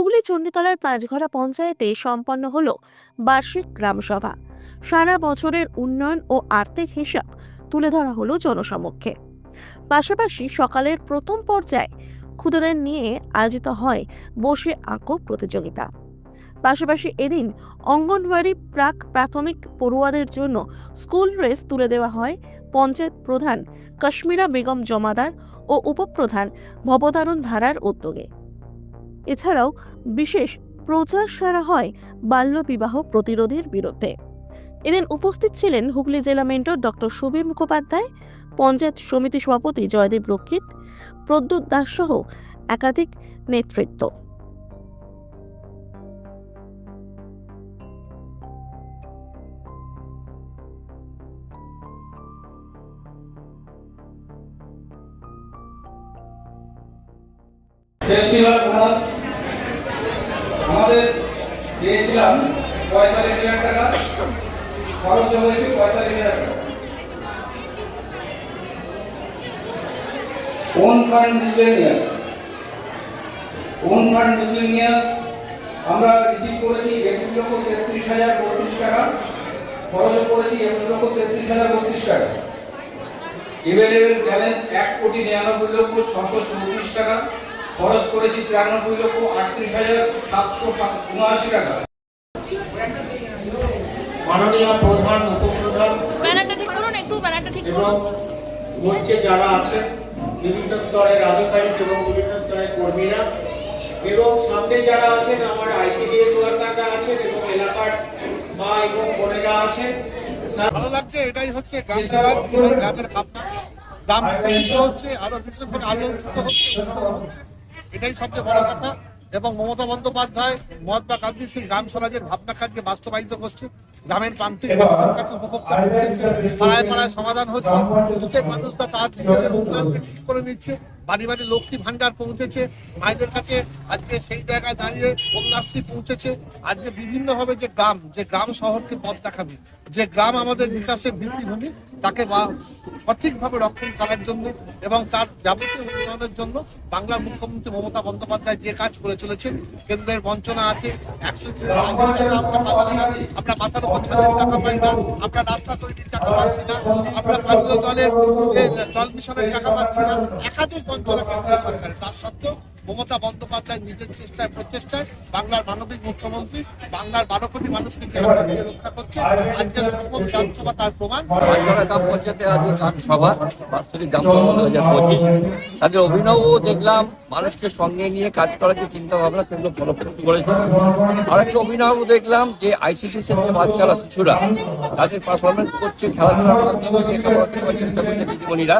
হুগলি চণ্ডীতলার পাঁচঘরা পঞ্চায়েতে সম্পন্ন হল বার্ষিক গ্রামসভা। সারা বছরের উন্নয়ন ও আর্থিক হিসাব তুলে ধরা হলো জনসমক্ষে। পাশাপাশি সকালের প্রথম পর্যায়ে ক্ষুদেদের নিয়ে আয়োজিত হয় বসে আঁকো প্রতিযোগিতা। পাশাপাশি এদিন অঙ্গনওয়াড়ি প্রাক প্রাথমিক পড়ুয়াদের জন্য স্কুল ড্রেস তুলে দেওয়া হয় পঞ্চায়েত প্রধান কাশ্মীরা বেগম জমাদার ও উপপ্রধান ভবতারণ ধারার উদ্যোগে। এছাড়াও বিশেষ প্রচার সারা হয় বাল্যবিবাহ প্রতিরোধের বিরুদ্ধে। এদিন উপস্থিত ছিলেন হুগলি জেলা মেন্টর ডক্টর সুবীর মুখোপাধ্যায়, পঞ্চায়েত সমিতি সভাপতি জয়দেব রক্ষিত, প্রদ্যুৎ দাস সহ একাধিক নেতৃত্ব। বোনাস আমাদের দিয়েছিলাম পঁয়তাল্লিশ হাজার টাকা। খরচ হয়েছে পঁয়তাল্লিশ হাজার টাকা। Own fund miscellaneous own fund miscellaneous আমরা রিসিভ করেছি একুশ লক্ষ তেত্রিশ হাজার বত্রিশ টাকা। খরচ করেছি একুশ লক্ষ তেত্রিশ হাজার বত্রিশ টাকা। এভেলেবেল ব্যালেন্স এক কোটি নিরানব্বই লক্ষ ছশো চৌত্রিশ টাকা। খরচ করেছি তিরানব্বই লক্ষ আটত্রিশ হাজার সাতশো উনআশি টাকা। মাননীয় প্রধান উপপ্রধান ব্যানারটা ঠিক করুন একটু ব্যানারটা ঠিক এবং মঞ্চে যারা আছেন বিভিন্ন স্তরের আধিকারিক এবং বিভিন্ন স্তরের কর্মীরা এবং সামনে যারা আছেন আমার আইসিডিএস ওয়ার্কাররা আছেন এবং এলাকার মা এবং বোনেরা আছেন ভালো লাগছে এটাই হচ্ছে গ্রাম গ্রামের ভাবনা। গ্রাম হচ্ছে আরও বিশেষ করে আলোচিত হচ্ছে হচ্ছে। এটাই সবচেয়ে বড় কথা। এবং মমতা বন্দ্যোপাধ্যায়, মহাত্মা গান্ধী, সেই গ্রাম স্বরাজের ভাবনা কাজকে বাস্তবায়িত করছে। গ্রামের প্রান্তিক মানুষের কাছে উপভোক্তা পাড়ায় পাড়ায় সমাধান হচ্ছে দুঃখের মানুষরা তার ঠিক করে দিচ্ছে বাড়ি বাড়ি লক্ষ্মী ভান্ডার পৌঁছেছে। মায়েদের কাছে আজকে সেই জায়গায় দাঁড়িয়ে কন্যাশ্রী পৌঁছেছে। আজকে বিভিন্নভাবে যে গ্রাম যে গ্রাম শহরকে পথ দেখাবে, যে গ্রাম আমাদের বিকাশের ভিত্তিভূমি, তাকে সঠিকভাবে রক্ষণ করার জন্য এবং তার যাবতীয় উন্নয়নের জন্য বাংলার মুখ্যমন্ত্রী মমতা বন্দ্যোপাধ্যায় যে কাজ করে চলেছেন, কেন্দ্রের বঞ্চনা আছে, একশো আমরা মাথার ছাদের টাকা পাই না, আমরা রাস্তা তৈরির টাকা পাচ্ছি না, আমরা পানীয় জলের জল মিশনের টাকা পাচ্ছি না, একাধিক কেন্দ্রীয় সরকারের তার সত্ত্বেও মমতা বন্দ্যোপাধ্যায় নিজের চেষ্টায় প্রচেষ্টায় বাংলার মানবিক মুখ্যমন্ত্রী বাংলার বারো কোটি মানুষকে রক্ষা করছে আজকে সকল গ্রামসভা তার প্রমাণ পঞ্চায়েতে গ্রামসভা বাৎসরিক গ্রাম তাদের অভিনব দেখলাম মানুষকে সঙ্গে নিয়ে কাজ করার যে চিন্তা ভাবনা সেগুলো ফলপ্রসূ করেছে। আর একটা অভিনব দেখলাম যে আইসিডিসের যে বাচ্চারা, শিশুরা, তাদের পারফরমেন্স করছে খেলাধুলার মাধ্যমে চেষ্টা করছে দিদিমণিরা।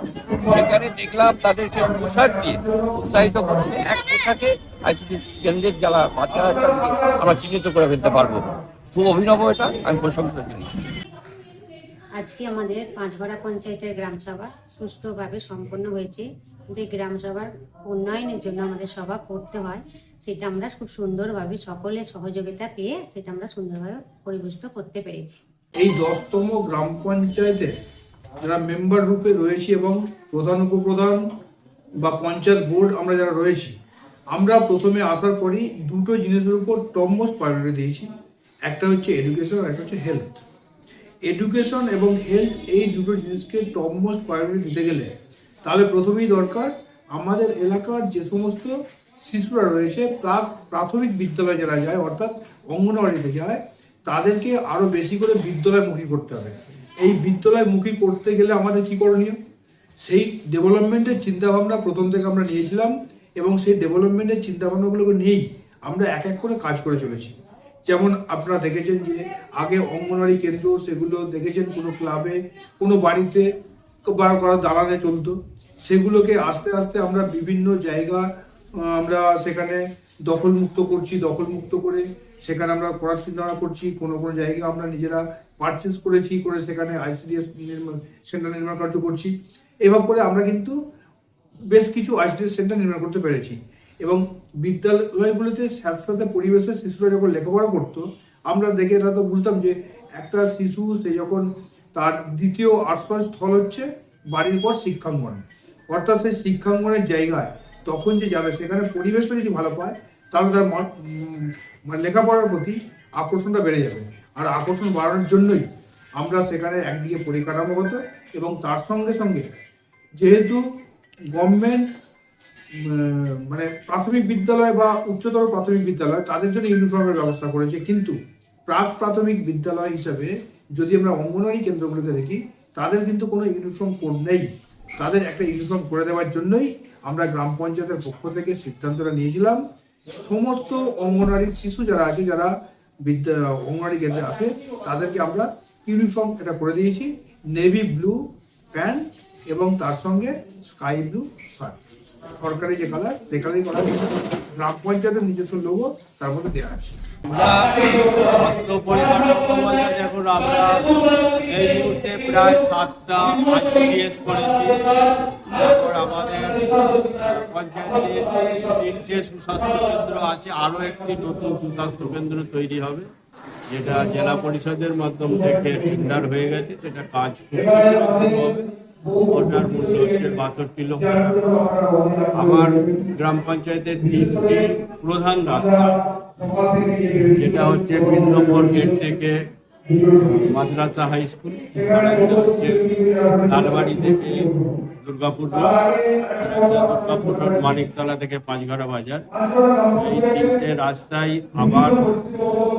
সেখানে দেখলাম তাদেরকে পোশাক দিয়ে উৎসাহিত করছে, এক পোশাকে আইসিডিএস কেন্দ্রের যারা বাচ্চারা, তাদেরকে আমরা চিহ্নিত করে ফেলতে পারব। খুব অভিনব এটা, আমি প্রশংসা জানাচ্ছি আজকে আমাদের পাঁচঘরা পঞ্চায়েতের গ্রাম সভা। সুষ্ঠুভাবে সম্পন্ন হয়েছে। কিন্তু গ্রাম সভার উন্নয়নের জন্য আমাদের সভা করতে হয়। সেটা আমরা খুব সুন্দরভাবে, সকলের সহযোগিতা পেয়ে সেটা আমরা সুন্দরভাবে পরিবেষ্ট করতে পেরেছি। এই দশতম গ্রাম পঞ্চায়েতে যারা মেম্বার রূপে রয়েছি এবং প্রধান, উপপ্রধান বা পঞ্চায়েত বোর্ড আমরা যারা রয়েছি, আমরা প্রথমে আসার পরই দুটো জিনিসের উপর টপমোস্ট প্রায়োরিটি দিয়েছি। একটা হচ্ছে এডুকেশন আর একটা হচ্ছে হেলথ এডুকেশন এবং হেলথ এই দুটো জিনিসকে টপমোস্ট প্রায়োরিটি দিতে গেলে তাহলে প্রথমেই দরকার আমাদের এলাকার যে সমস্ত শিশুরা রয়েছে, প্রাক প্রাথমিক বিদ্যালয়ে যারা যায়, অর্থাৎ অঙ্গনওয়াড়িতে যায়, তাদেরকে আরও বেশি করে বিদ্যালয়মুখী করতে হবে। এই বিদ্যালয়মুখী করতে গেলে আমাদের কি করণীয়? সেই ডেভেলপমেন্টের চিন্তাভাবনা প্রথম থেকে আমরা নিয়েছিলাম এবং সেই ডেভেলপমেন্টের চিন্তাভাবনাগুলোকে নিয়েই আমরা এক এক করে কাজ করে চলেছি। যেমন আপনারা দেখেছেন যে আগে অঙ্গনওয়াড়ি কেন্দ্র, সেগুলো দেখেছেন, কোনো ক্লাবে, কোনো বাড়িতে বা করা দালানে চলতো। সেগুলোকে আস্তে আস্তে আমরা বিভিন্ন জায়গা আমরা সেখানে দখলমুক্ত করছি, দখলমুক্ত করে সেখানে আমরা করার চিন্তা করছি। কোনো কোনো জায়গা আমরা নিজেরা পারচেস করেছি, করে সেখানে আইসিডিএস নির্মাণ সেন্টার নির্মাণ কার্য করছি। এভাবে করে আমরা কিন্তু বেশ কিছু আইসিডিএস সেন্টার নির্মাণ করতে পেরেছি। এবং বিদ্যালয়গুলোতে সাথে পরিবেশে শিশুরা যখন লেখাপড়া করতো, আমরা দেখে এটা তো বুঝতাম যে একটা শিশু, সে যখন তার দ্বিতীয় আশ্রয়স্থল হচ্ছে, বাড়ির পর শিক্ষাঙ্গন। অর্থাৎ সেই শিক্ষাঙ্গনের জায়গায় তখন যে যাবে, সেখানে পরিবেশটা যদি ভালো পায়, তাহলে তার মানে লেখাপড়ার প্রতি আকর্ষণটা বেড়ে যাবে আর আকর্ষণ বাড়ানোর জন্যই আমরা সেখানে একদিকে পরিকাঠামোগত এবং তার সঙ্গে সঙ্গে যেহেতু গভর্নমেন্ট মানে প্রাথমিক বিদ্যালয় বা উচ্চতর প্রাথমিক বিদ্যালয় তাদের জন্য ইউনিফর্মের ব্যবস্থা করেছে। কিন্তু প্রাক প্রাথমিক বিদ্যালয় হিসাবে যদি আমরা অঙ্গনওয়াড়ি কেন্দ্রগুলোকে দেখি, তাদের কিন্তু কোনো ইউনিফর্ম কোড নেই। তাদের একটা ইউনিফর্ম করে দেওয়ার জন্যই আমরা গ্রাম পঞ্চায়েতের পক্ষ থেকে সিদ্ধান্তটা নিয়েছিলাম। সমস্ত অঙ্গনওয়াড়ির শিশু যারা আছে, যারা বিদ্যা, অঙ্গনওয়াড়ি কেন্দ্রে আসে তাদেরকে আমরা ইউনিফর্ম এটা করে দিয়েছি। নেভি ব্লু প্যান্ট এবং তার সঙ্গে স্কাই ব্লু শার্ট সরকারি যে কালার সেই কালারই। গ্রাম পঞ্চায়েতের নিজস্ব লোগো তার মধ্যে দেওয়া আছে। স্বাস্থ্য দেখুন, আমরা এই মুহূর্তে প্রায় সাতটা আইসিডিএস করেছি। তারপর আমাদের পঞ্চায়েতে তিনটে সুস্বাস্থ্য কেন্দ্র আছে, আরও একটি নতুন সুস্বাস্থ্য কেন্দ্র তৈরি হবে, যেটা জেলা পরিষদের মাধ্যম থেকে টেন্ডার হয়ে গেছে, সেটা কাজ খুব হবে। ওটার মূল্য হচ্ছে বাষট্টি লক্ষ আমার গ্রাম পঞ্চায়েতের তিনটি প্রধান রাস্তা, যেটা হচ্ছে তিন নম্বর গেট থেকে মাদ্রাসা হাই স্কুল হচ্ছে লালবাড়ি থেকে দুর্গাপুর দুর্গাপুর রোড মানিকতলা থেকে পাঁচঘাড়া বাজার। এই তিনটে রাস্তায় আবার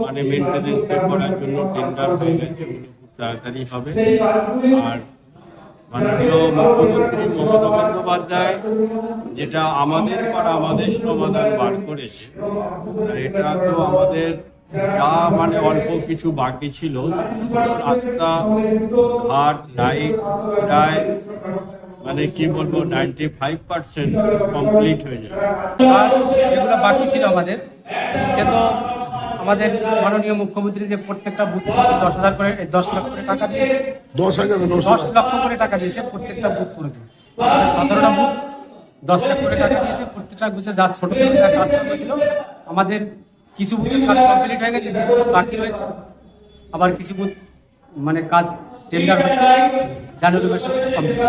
মানে মেনটেনেন্স করার জন্য টেন্ডার হয়ে গেছে তাড়াতাড়ি হবে। আর মাননীয় মুখ্যমন্ত্রী মমতা বন্দ্যোপাধ্যায়, যেটা আমাদের পর আমাদের সমাধান বার করেছে। এটা তো আমাদের যা মানে অল্প কিছু বাকি ছিল রাস্তা, ঘাট লাইট প্রায় মানে কি বলব নাইনটি ফাইভ পার্সেন্ট কমপ্লিট হয়ে কাজ যেগুলো বাকি ছিল আমাদের, সে তো আমাদের মাননীয় মুখ্যমন্ত্রী যে প্রত্যেকটা বুথ দশ হাজার করে দশ লক্ষ করে টাকা দিয়েছে। দশ হাজার দশ লক্ষ করে টাকা দিয়েছে প্রত্যেকটা বুথ করে দিন সতেরোটা বুথ দশ লাখ করে টাকা দিয়েছে প্রত্যেকটা বুথে যা ছোট ছোট যা কাজ ছিল আমাদের কিছু বুথের কাজ কমপ্লিট হয়ে গেছে কিছু বুথ বাকি রয়েছে। আবার কিছু বুথ মানে কাজ টেন্ডার হচ্ছে জানুয়ারি মাসে কমপ্লিট